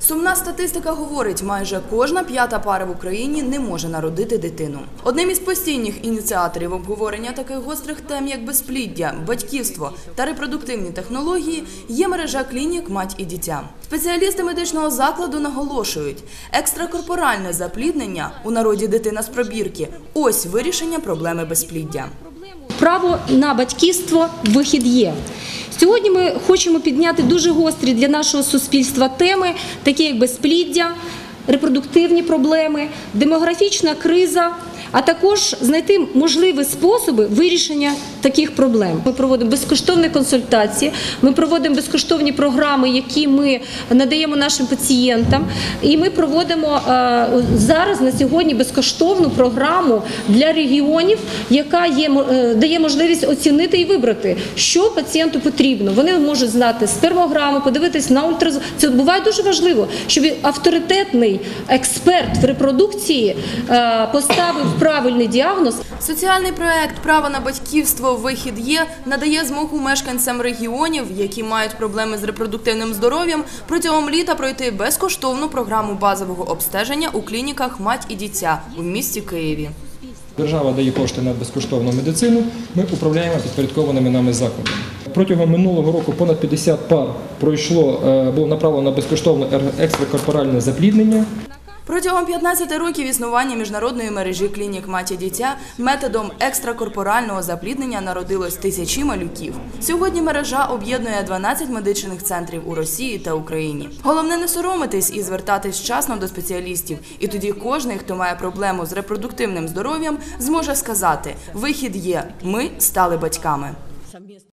Сумна статистика говорить, майже кожна п'ята пара в Україні не може народити дитину. Одним із постійних ініціаторів обговорення таких гострих тем, як безпліддя, батьківство та репродуктивні технології, є мережа клінік Мать і дитя. Спеціалісти медичного закладу наголошують, екстракорпоральне запліднення у народі дитина з пробірки ось вирішення проблеми безпліддя. Право на батьківство вихід є. Сьогодні ми хочемо підняти дуже гострі для нашого суспільства теми, такі як безпліддя, репродуктивні проблеми, демографічна криза, а також знайти можливі способи вирішення таких проблем. Ми проводимо безкоштовні консультації, ми проводимо безкоштовні програми, які ми надаємо нашим пацієнтам, і ми проводимо е, зараз на сьогодні безкоштовну програму для регіонів, яка є е, дає можливість оцінити і вибрати, що пацієнту потрібно. Вони можуть знати спермограму, подивитись на ультразвук. Це буває дуже важливо, щоб авторитетний експерт в репродукції е, поставив правильний діагноз. Соціальний проект Право на батьківство вихід є надає змогу мешканцям регіонів, які мають проблеми з репродуктивним здоров'ям, протягом літа пройти безкоштовну програму базового обстеження у клініках Мать і дитя у місті Києві. Держава дає кошти на безкоштовну медицину. Ми управляємо підпорядкованими нами закладами. Протягом минулого року понад 50 пар пройшло, е, було направлено на безкоштовне екстракорпоральне запліднення. Протягом 15 років існування міжнародної мережі клінік Мать і дитя методом екстракорпорального запліднення народилось тисячі малюків. Сьогодні мережа об'єднує 12 медичних центрів у Росії та Україні. Головне не соромитись і звертатись вчасно до спеціалістів. І тоді кожний, хто має проблему з репродуктивним здоров'ям, зможе сказати: вихід є. Ми стали батьками.